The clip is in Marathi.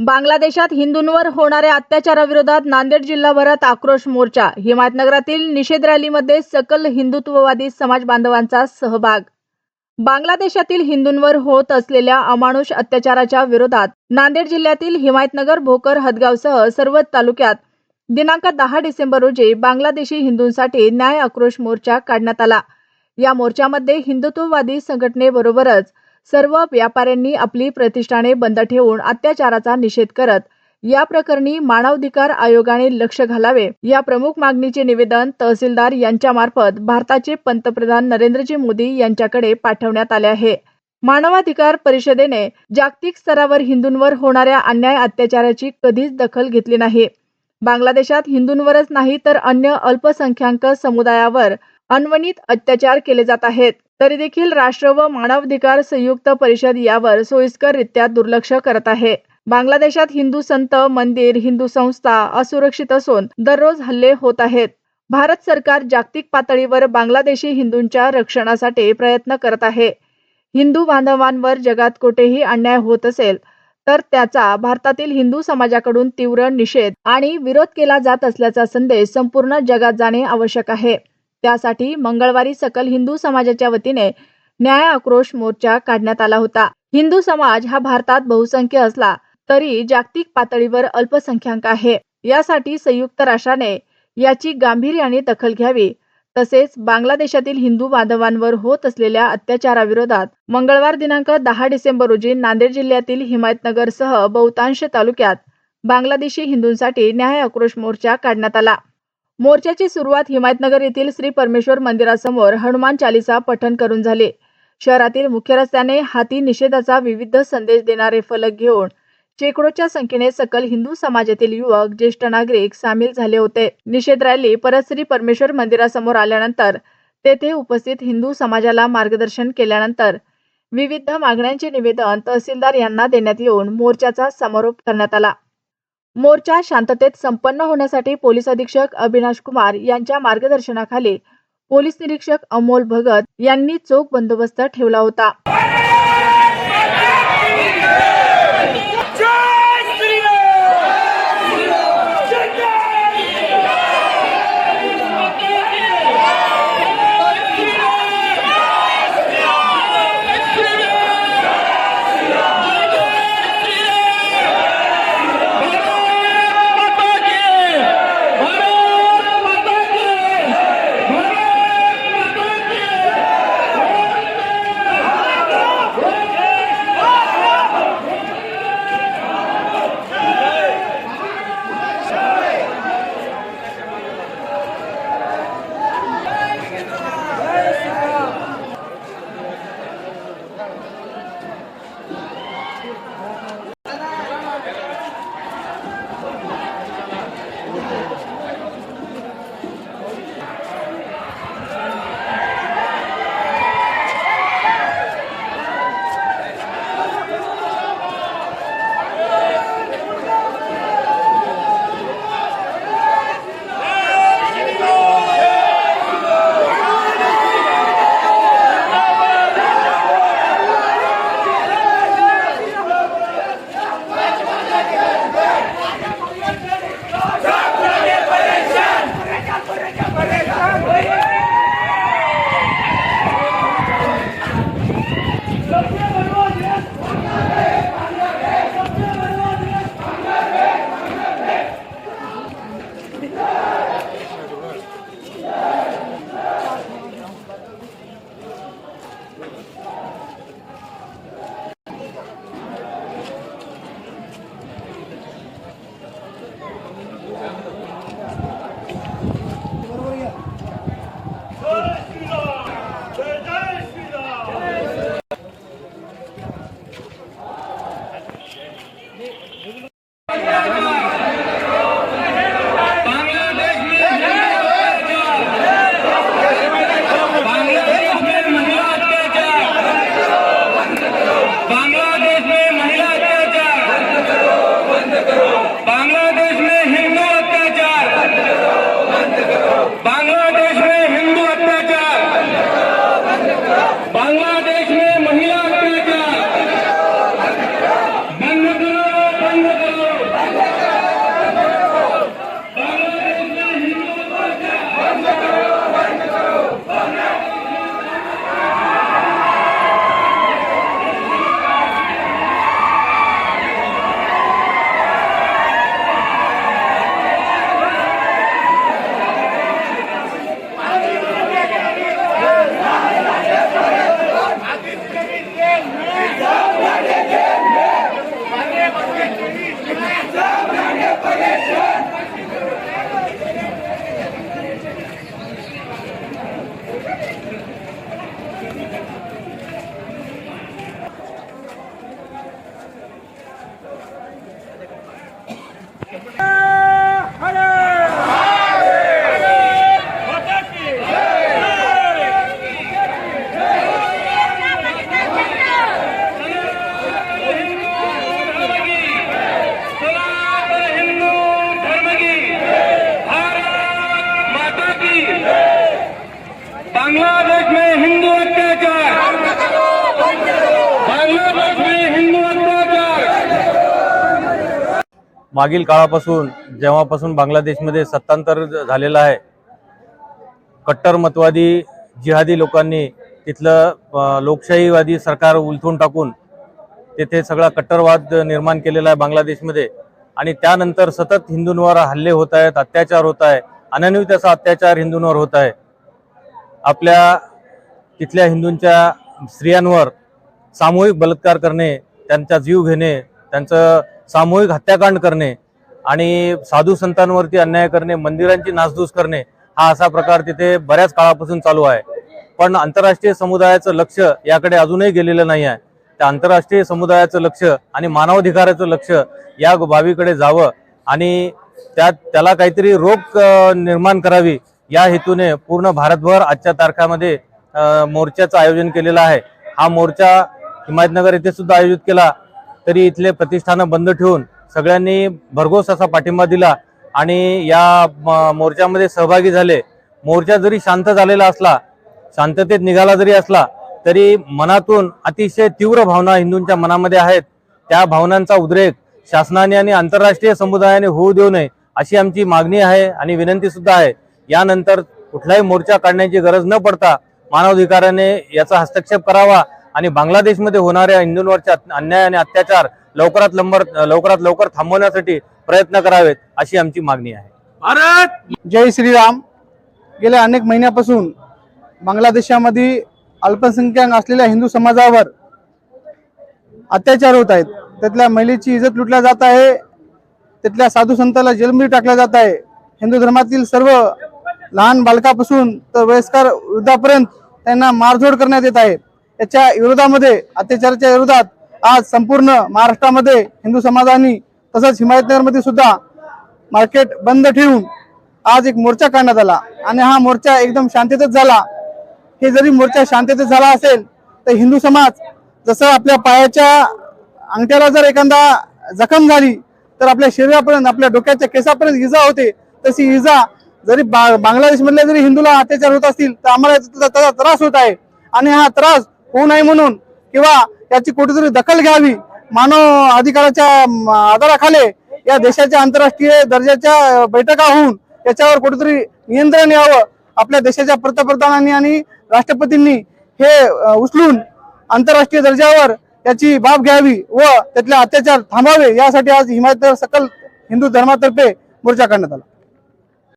बांगलादेशात हिंदूंवर होणाऱ्या अत्याचाराविरोधात नांदेड जिल्हाभरात आक्रोश मोर्चा. हिमायतनगरातील निषेध रॅलीमध्ये सकल हिंदुत्ववादी समाज बांधवांचा सहभाग. बांगलादेशातील हिंदूंवर होत असलेल्या अमानुष अत्याचाराच्या विरोधात नांदेड जिल्ह्यातील हिमायतनगर भोकर हदगावसह सर्वच तालुक्यात दिनांक दहा डिसेंबर रोजी बांगलादेशी हिंदूंसाठी न्याय आक्रोश मोर्चा काढण्यात आला. या मोर्चामध्ये हिंदुत्ववादी संघटनेबरोबरच सर्व व्यापाऱ्यांनी आपली प्रतिष्ठाने बंद ठेवून अत्याचाराचा निषेध करत या प्रकरणी मानवाधिकार आयोगाने लक्ष घालावे. या प्रमुख मागणीचे निवेदन तहसीलदार यांच्यामार्फत भारताचे पंतप्रधान नरेंद्रजी मोदी यांच्याकडे पाठवण्यात आले आहे. मानवाधिकार परिषदेने जागतिक स्तरावर हिंदूंवर होणाऱ्या अन्याय अत्याचाराची कधीच दखल घेतली नाही. बांगलादेशात हिंदूंवरच नाही तर अन्य अल्पसंख्याक समुदायावर अनवणित अत्याचार केले जात आहेत. तरी देखील राष्ट्र व मानवाधिकार संयुक्त परिषद यावर सोयीस्कररित्या दुर्लक्ष करत आहे. बांगलादेशात हिंदू संत मंदिर हिंदू संस्था असुरक्षित असून दररोज हल्ले होत आहेत. भारत सरकार जागतिक पातळीवर बांगलादेशी हिंदूंच्या रक्षणासाठी प्रयत्न करत आहे. हिंदू बांधवांवर जगात कुठेही अन्याय होत असेल तर त्याचा भारतातील हिंदू समाजाकडून तीव्र निषेध आणि विरोध केला जात असल्याचा संदेश संपूर्ण जगात जाणे आवश्यक आहे. त्यासाठी मंगळवारी सकल हिंदू समाजाच्या वतीने न्याय आक्रोश मोर्चा काढण्यात आला होता. हिंदू समाज हा भारतात बहुसंख्य असला तरी जागतिक पातळीवर अल्पसंख्याक आहे. यासाठी संयुक्त राष्ट्राने याची गांभीर्याने दखल घ्यावी. तसेच बांगलादेशातील हिंदू बांधवांवर होत असलेल्या अत्याचाराविरोधात मंगळवार दिनांक दहा डिसेंबर रोजी नांदेड जिल्ह्यातील हिमायतनगरसह बहुतांश तालुक्यात बांगलादेशी हिंदूंसाठी न्याय आक्रोश मोर्चा काढण्यात आला. मोर्चाची सुरुवात हिमायतनगर येथील श्री परमेश्वर मंदिरासमोर हनुमान चालिसा पठण करून झाले. शहरातील मुख्य रस्त्याने हाती निषेधाचा विविध संदेश देणारे फलक घेऊन शेकडोच्या संख्येने सकल हिंदू समाजातील युवक ज्येष्ठ नागरिक सामील झाले होते. निषेध रॅली परत श्री परमेश्वर मंदिरासमोर आल्यानंतर तेथे उपस्थित हिंदू समाजाला मार्गदर्शन केल्यानंतर विविध मागण्यांचे निवेदन तहसीलदार यांना देण्यात येऊन मोर्चाचा समारोप करण्यात आला. मोर्चा शांततेत संपन्न होण्यासाठी पोलीस अधीक्षक अविनाश कुमार यांच्या मार्गदर्शनाखाली पोलीस निरीक्षक अमोल भगत यांनी चोख बंदोबस्त ठेवला होता. बांग्लादेश में हिंदू अत्याचार बांग्लादेश में महिला अत्याचार बंद करो बंद करो माता की सनातन हिंदू धर्म की भारत माता की बांग्लादेश में हिंदू अत्याचार बांग्लादेश में हिंदू अत्याचार मागील काळापासून जेव्हापासून बांगलादेशमध्ये सत्तांतर झालेलं आहे कट्टरमतवादी जिहादी लोकांनी तिथलं लोकशाहीवादी सरकार उलथून टाकून तेथे सगळा कट्टरवाद निर्माण केलेला आहे बांगलादेशमध्ये. आणि त्यानंतर सतत हिंदूंवर हल्ले होत आहेत अत्याचार होत आहे अनन्वित असा अत्याचार हिंदूंवर होत आहे. आपल्या तिथल्या हिंदूंच्या स्त्रियांवर सामूहिक बलात्कार करणे त्यांचा जीव घेणे त्यांचं सामूहिक हत्याकांड करणे आणि साधू संतांवरती अन्याय करणे मंदिरांची नासधूस करणे हा असा प्रकार तिथे बऱ्याच काळापासून चालू आहे. पण आंतरराष्ट्रीय समुदायाचं लक्ष याकडे अजूनही गेलेलं नाही आहे. त्या आंतरराष्ट्रीय समुदायाचं लक्ष आणि मानवाधिकाराचं लक्ष या बाबीकडे जावं आणि त्यात त्याला काहीतरी रोख निर्माण करावी या हेतूने पूर्ण भारतभर आजच्या तारखामध्ये मोर्चाचं आयोजन केलेलं आहे. हा मोर्चा हिमायतनगर येथे सुद्धा आयोजित केला. तरी इथले प्रतिष्ठानं बंद ठेवून सगळ्यांनी भरघोस असा पाठिंबा दिला आणि या म- मोर्चामध्ये सहभागी झाले. मोर्चा जरी शांत झालेला असला शांततेत निघाला जरी असला तरी मनातून अतिशय तीव्र भावना हिंदूंच्या मनामध्ये आहेत. त्या भावनांचा उद्रेक शासनाने आणि आंतरराष्ट्रीय समुदायाने होऊ देऊ नये अशी आमची मागणी आहे आणि विनंती सुद्धा आहे. यानंतर कुठलाही मोर्चा काढण्याची गरज न पडता मानवाधिकाराने याचा हस्तक्षेप करावा. आणि बांगलादेशमध्ये होणाऱ्या हिंदूंवरच्या अन्याय आणि अत्याचार लवकरात लंबर लवकरात लवकर थांबवण्यासाठी प्रयत्न करावेत अशी आमची मागणी आहे. भारत! जय श्रीराम. गेल्या अनेक महिन्यापासून बांगलादेशामध्ये अल्पसंख्याक असलेल्या हिंदू समाजावर अत्याचार होत आहेत. त्यातल्या महिलेची इज्जत लुटल्या जात आहे. तिथल्या साधू संताला जेलमध्ये टाकल्या जात आहे. हिंदू धर्मातील सर्व लहान बालकापासून तर वयस्कर वृद्धापर्यंत त्यांना मारझोड करण्यात येत आहे. याच्या विरोधामध्ये अत्याचाराच्या विरोधात आज संपूर्ण महाराष्ट्रामध्ये हिंदू समाजाने तसंच हिमायतनगरमध्ये सुद्धा मार्केट बंद ठेवून आज एक मोर्चा काढण्यात आला. आणि हा मोर्चा एकदम शांततेत झाला. हे जरी मोर्चा शांततेत झाला असेल तर हिंदू समाज जसं आपल्या पायाच्या अंगठ्याला जर एखादा जखम झाली तर आपल्या शरीरापर्यंत आपल्या डोक्याच्या केसापर्यंत इजा होते. तशी इजा जरी बा बांगलादेशमधल्या जरी हिंदूला अत्याचार होत असतील तर आम्हाला त्याचा त्याचा त्रास होत आहे. आणि हा त्रास होऊ नये म्हणून किंवा याची कुठेतरी दखल घ्यावी मानव अधिकाराच्या आधाराखाले या देशाच्या आंतरराष्ट्रीय दर्जाच्या बैठका होऊन याच्यावर कुठेतरी नियंत्रण यावं आपल्या देशाच्या पंतप्रधानांनी आणि राष्ट्रपतींनी हे उचलून आंतरराष्ट्रीय दर्जावर याची बाब घ्यावी व त्यातले अत्याचार थांबावे यासाठी आज हिमायत सकल हिंदू धर्मातर्फे मोर्चा काढण्यात आला.